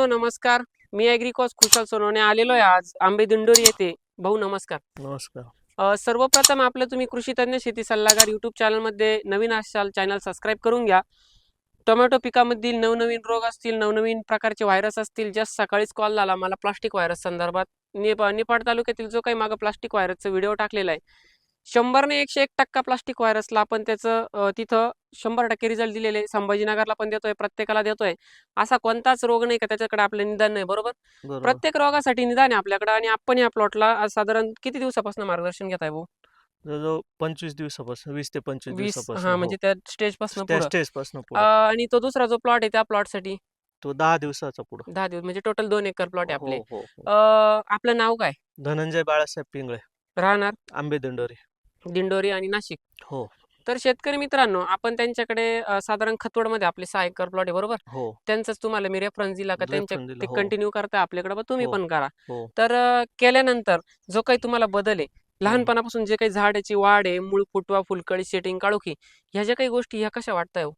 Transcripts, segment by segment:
हो, नमस्कार. मी ॲग्रिकॉस खुशाल सोनवणे आलेलो आहे आज. आंबे दिंडोरी येथे. भाऊ नमस्कार. नमस्कार. सर्वप्रथम आपलं तुम्ही कृषी तज्ञ शेती सल्लागार युट्यूब चॅनलमध्ये नवीन असाल चॅनल सबस्क्राईब करून घ्या. टोमॅटो पिकामधील नवनवीन रोग असतील नवनवीन प्रकारचे व्हायरस असतील जस्ट सकाळीच कॉल झाला मला प्लास्टिक व्हायरस संदर्भात. निप निपाड तालुक्यातील जो काही मागं प्लास्टिक व्हायरसचा व्हिडिओ टाकलेला आहे शंभरने एकशे एक टक्का प्लास्टिक व्हायरसला आपण त्याचं तिथं शंभर टक्के रिझल्ट दिलेले. संभाजीनगरला पण देतोय प्रत्येकाला देतोय. असा कोणताच रोग नाही का त्याच्याकडे आपलं निदान नाही बरोबर? प्रत्येक रोगासाठी निदान आहे आपल्याकडे आणि आपण या प्लॉटला साधारण किती दिवसापासून मार्गदर्शन घेत आहे भाऊ? जवळजवळ पंचवीस दिवसापासून वीस ते पंचवीस वीस दिवसापासून हा म्हणजे त्या स्टेजपासून स्टेजपासून आणि तो दुसरा जो प्लॉट आहे त्या प्लॉटसाठी तो दहा दिवसाचा पुढे. दहा दिवस म्हणजे टोटल दोन एकर प्लॉट आहे आपले. हो, हो, हो. आपलं नाव काय? धनंजय बाळासाहेब पिंगळे. राहणार? आंबे दिंडोरी दिंडोरी आणि नाशिक. हो. तर शेतकरी मित्रांनो आपण त्यांच्याकडे अं, साधारण खतवडमध्ये आपले सहा एकर प्लॉट आहे बरोबर? हो. त्यांचाच तुम्हाला मी रेफरन्स दिला का त्यांच्या Reference दिला, ते हो. कंटिन्यू करता आपल्याकडे बा तुम्ही हो, पण करा. हो. तर अं, केल्यानंतर जो काही तुम्हाला बदल आहे लहानपणापासून जे काही झाडाची वाढ आहे मूळ फुटवा फुलकळी सेटिंग काळोखी ह्या ज्या काही गोष्टी ह्या कशा वाटताय हो?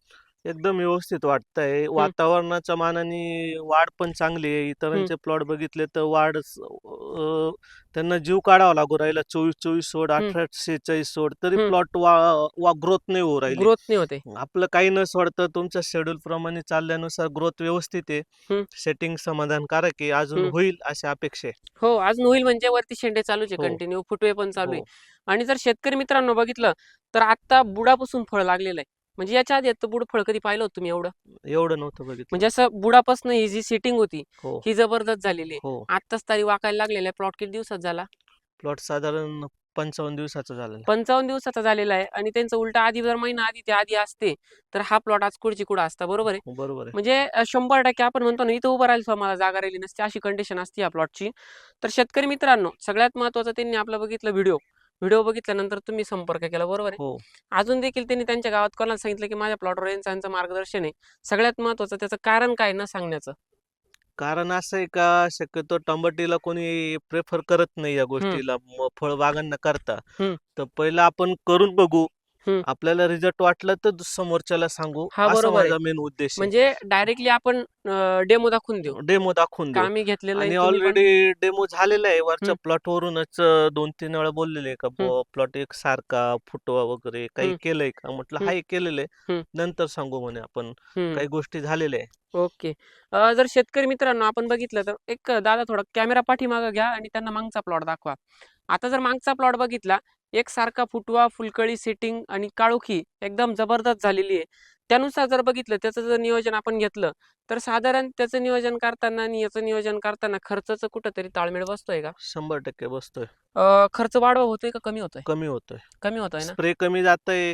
एकदम व्यवस्थित वाटतंय. वातावरणाच्या मानाने वाढ पण चांगली आहे. इतरांचे प्लॉट बघितले तर वाढ अं, त्यांना जीव काढावा लागू राहिला. चोवीस चोवीस सोड हम्म. अठरा सोड तरी हम्म. प्लॉट वा वा ग्रोथ नाही होऊ राहिली. ग्रोथ नाही होते. आपलं काही न सोडतं तुमच्या शेड्यूल प्रमाणे चालल्यानुसार ग्रोथ व्यवस्थित आहे. हम्म. सेटिंग समाधानकारक आहे. अजून हम्म. होईल अशी अपेक्षा आहे. हो अजून होईल म्हणजे वरती शेंडे चालूच आहे हो. कंटिन्यू फुटवे पण चालू आहे. हो. आणि जर शेतकरी मित्रांनो बघितलं तर आता बुडापासून फळ लागलेलं आहे. म्हणजे याच्या आधी आता बुड फळ कधी पाहिलं होतं तुम्ही एवढं? एवढं नव्हतं बघितलं. म्हणजे असं बुडापासून ही जी सेटिंग होती हो. ही जबरदस्त झालेली. आहे हो. आत्ताच तारी वाकायला लागलेला आहे प्लॉट किती दिवसात झाला? प्लॉट साधारण पंचावन्न दिवसाचा आहे. पंचावन्न दिवसाचा झालेला आहे आणि त्यांचं उलट आधी जर महिना आधी ते आधी असते तर हा प्लॉट आज कुडची कुडा असता. बरोबर आहे? हो, बरोबर आहे. म्हणजे अ, शंभर टक्के आपण म्हणतो ना इथं उभं राहिलं सुद्धा मला जागा राहिली नसते. अशी कंडिशन असते या प्लॉटची तर शेतकरी मित्रांनो सगळ्यात महत्वाचं त्यांनी आपलं बघितलं व्हिडिओ व्हिडिओ बघितल्यानंतर तुम्ही संपर्क केला बरोबर आहे? हो. अजून देखील त्यांनी त्यांच्या गावात कोणाला सांगितलं की माझ्या प्लॉटवर यांचं मार्गदर्शन आहे. सगळ्यात महत्वाचं त्याचं कारण काय न सांगण्याचं? कारण असं आहे का? शक्यतो टमाटीला कोणी प्रेफर करत नाही या गोष्टीला. म- फळबागांना करता. हम्म. तर पहिलं आपण करून बघू. आपल्याला रिझल्ट वाटलं तर समोरच्याला सांगू हा, असा बरोबर आहे. माझा मेन उद्देश म्हणजे डायरेक्टली आपण डेमो दाखवून देऊ डेमो दाखवून देऊ आम्ही घेतलेलं आहे, आणि ऑलरेडी डेमो झालेला आहे वरच्या. प्लॉट वरूनच दोन तीन वेळा बोललेले का प्लॉट एक सारखा फुटवा वगैरे काही हम्म. केलंय का म्हटलं हम्म. हाय केलेलं आहे हम्म. नंतर सांगू म्हणे आपण. काही गोष्टी झालेल्या आहे ओके अ, जर शेतकरी मित्रांनो आपण बघितलं तर एक दादा थोडा कॅमेरा पाठीमागं घ्या आणि त्यांना मागचा प्लॉट दाखवा आता जर मागचा प्लॉट बघितला एक सारखा फुटवा फुलकळी सेटिंग आणि काळोखी एकदम जबरदस्त झालेली आहे. त्यानुसार जर बघितलं त्याचं जर नियोजन आपण घेतलं तर साधारण त्याचं नियोजन करताना आणि याचं नियोजन करताना खर्चाचं कुठंतरी ताळमेळ बसतोय का? शंभर टक्के बसतोय. खर्च वाढवा होतोय का कमी होतोय? कमी होतोय. कमी होतोय ना? स्प्रे कमी जातंय.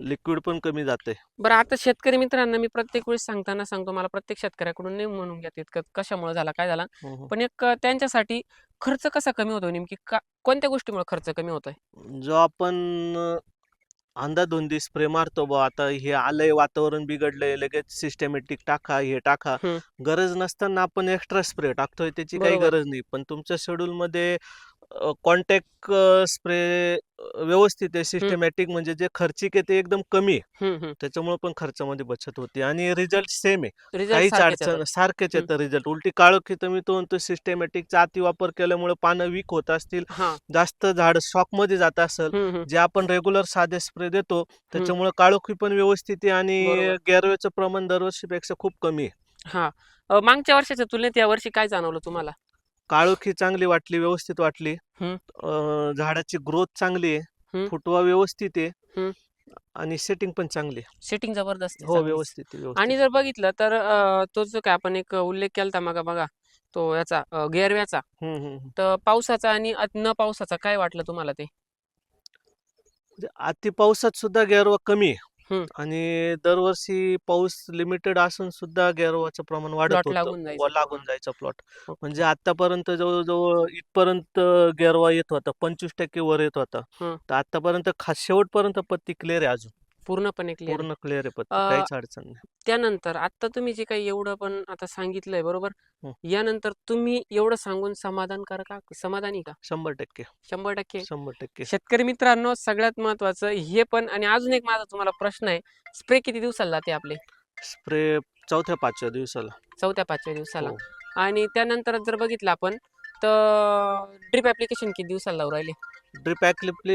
लिक्विड पण कमी जाते बरं आता शेतकरी मित्रांना मी प्रत्येक वेळेस सांगताना सांगतो मला प्रत्येक शेतकऱ्याकडून नाही म्हणून घेत कशामुळे झाला काय झाला? पण एक त्यांच्यासाठी खर्च कसा कमी होतो नेमकी? का कोणत्या गोष्टीमुळे खर्च कमी होतोय जो आपण अंधाधुंदी स्प्रे मारतो बा आता हे आलंय वातावरण बिघडलंय लगेच सिस्टमॅटिक टाका हे टाका हम्म. गरज नसताना आपण एक्स्ट्रा स्प्रे टाकतोय त्याची काही बरोबर. गरज नाही पण तुमच्या शेड्यूल मध्ये कॉन्टॅक्ट स्प्रे व्यवस्थित आहे सिस्टमॅटिक म्हणजे जे खर्चिक आहे ते एकदम कमी आहे. त्याच्यामुळे पण खर्चामध्ये बचत होते आणि रिझल्ट सेम आहे. काहीच सारखेच अडचण. सारखेच येतं रिझल्ट उलटी काळोखी तर मी तो म्हणतो सिस्टमॅटिकचा अति वापर केल्यामुळे पानं वीक होत असतील. हा. जास्त झाड शॉकमध्ये जात असेल. जे आपण रेग्युलर साधे स्प्रे देतो त्याच्यामुळे काळोखी पण व्यवस्थित आहे आणि. गॅरवेचं प्रमाण दरवर्षीपेक्षा खूप कमी आहे. हा. मागच्या वर्षाच्या तुलनेत या वर्षी काय जाणवलं तुम्हाला? काळोखी चांगली वाटली व्यवस्थित वाटली. अं, झाडाची ग्रोथ चांगली आहे हम्म. फुटवा व्यवस्थित आहे हम्म. आणि सेटिंग पण चांगली आहे सेटिंग जबरदस्त आहे हो चांगलीच. व्यवस्थित आहे, व्यवस्थित आणि जर बघितलं तर अ, तो जो काय आपण एक उल्लेख केला मग बघा तो याचा अ, गेरव्याचा हम्म, हम्म, हम्म. तर पावसाचा आणि अत- न पावसाचा काय वाटलं तुम्हाला ते म्हणजे अति पावसात सुद्धा गॅरवा कमी हम्म. आणि दरवर्षी पाऊस लिमिटेड असून सुद्धा गॅरवाचं प्रमाण वाढत Plot होतं लागून जायचं. व लागून जायचं प्लॉट ओके. म्हणजे आतापर्यंत जवळजवळ इथपर्यंत गॅरवा येत होता पंचवीस टक्के वर येत होता हं. तर आतापर्यंत खा शेवटपर्यंत पत्ती क्लिअर आहे अजून पूर्णपणे क्लिअर पूर्ण क्लिअर आहे पत्ती अं, काहीच अडचण नाही. त्यानंतर आता तुम्ही जे काही एवढं पण आता सांगितलंय बरोबर? हं. यानंतर तुम्ही एवढं सांगून समाधान करा का समाधानी का? शंभर टक्के. शंभर टक्के? शंभर टक्के. शेतकरी मित्रांनो सगळ्यात महत्वाचं हे पण आणि अजून एक माझा तुम्हाला प्रश्न आहे. स्प्रे किती दिवसाला जाते आपले? स्प्रे चौथ्या पाचव्या दिवसाला. चौथ्या पाचव्या दिवसाला. हो. आणि त्यानंतर जर बघितलं आपण तर ड्रिप ऍप्लिकेशन किती दिवसाला लावून राहिले? ड्रिप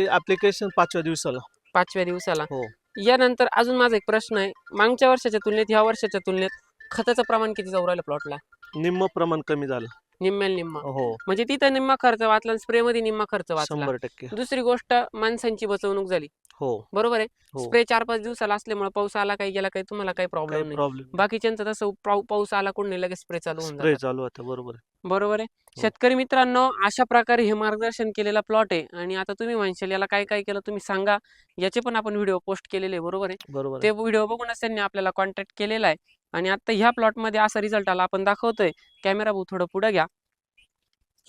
ऍप्लिकेशन पाचव्या दिवसाला. पाचव्या दिवसाला. हो. यानंतर अजून माझा एक प्रश्न आहे. मागच्या वर्षाच्या तुलनेत ह्या वर्षाच्या तुलनेत खताचं प्रमाण किती जाऊ राहिलं प्लॉटला निम्म प्रमाण कमी झालं. निम्म्याला निम्मा. हो म्हणजे तिथं निम्मा खर्च वाचला स्प्रे मध्ये निम्मा खर्च वाचला. शंभर टक्के. दुसरी गोष्ट माणसांची बसवणूक झाली. हो. बरोबर आहे? हो. स्प्रे चार पाच दिवसाला असल्यामुळे पाऊस आला काही गेला काही तुम्हाला काही प्रॉब्लेम नाही. प्रॉब्लेम बाकीच्यांचं तसं पाऊ- पाऊस आला कोण नाही लगेच स्प्रे चालू होऊन स्प्रे जातं. चालू होता बरोबर आहे. बरोबर आहे? हो. शेतकरी मित्रांनो अशा प्रकारे हे मार्गदर्शन केलेला प्लॉट आहे. आणि आता तुम्ही म्हणशाल याला काय काय केलं तुम्ही सांगा. याचे पण आपण व्हिडिओ पोस्ट केलेले आहे, बरोबर आहे? बरोबर ते आहे. व्हिडिओ बघूनच त्यांनी आपल्याला कॉन्टॅक्ट केलेला आहे. आणि आता ह्या प्लॉटमध्ये असा रिझल्ट आला. आपण दाखवतोय. कॅमेरा भाऊ थोडं पुढे घ्या.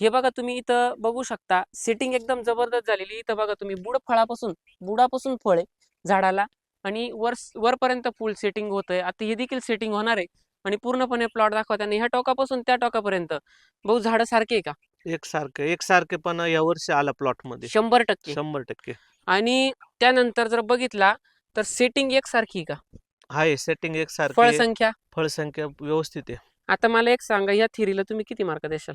हे बघा तुम्ही इथं बघू शकता. सेटिंग एकदम जबरदस्त झालेली. इथं बघा तुम्ही बुड फळापासून बुडापासून फळ आहे झाडाला. आणि वर वरपर्यंत फुल सेटिंग होतंय. आता हे देखील सेटिंग होणार आहे. आणि पूर्णपणे प्लॉट दाखवता आणि ह्या टोकापासून त्या टोकापर्यंत. भाऊ झाडं सारखे आहे का? एकसारखं एकसारखेपणा या वर्षी आला प्लॉटमध्ये. शंभर टक्के. शंभर टक्के. आणि त्यानंतर जर बघितला तर सेटिंग एकसारखी आहे का? आहे सेटिंग एकसारखी फळ आहे. संख्या फळसंख्या व्यवस्थित आहे. आता मला एक सांगा या थिरीला तुम्ही किती मार्क देशाल?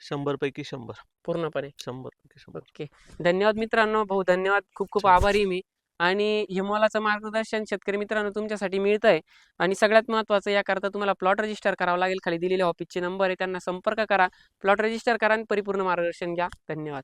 शंभर पैकी शंभर. पूर्णपणे. शंभर पैकी शंभर. ओके. धन्यवाद मित्रांनो भाऊ धन्यवाद. खूप खूप. आभारी मी. आणि हिमोलाचं मार्गदर्शन शेतकरी मित्रांनो तुमच्यासाठी मिळत आहे आणि सगळ्यात महत्त्वाचं याकरता तुम्हाला प्लॉट रजिस्टर करावं लागेल. खाली दिलेले ऑफिसचे नंबर आहे त्यांना संपर्क करा. प्लॉट रजिस्टर करा आणि परिपूर्ण मार्गदर्शन घ्या. धन्यवाद.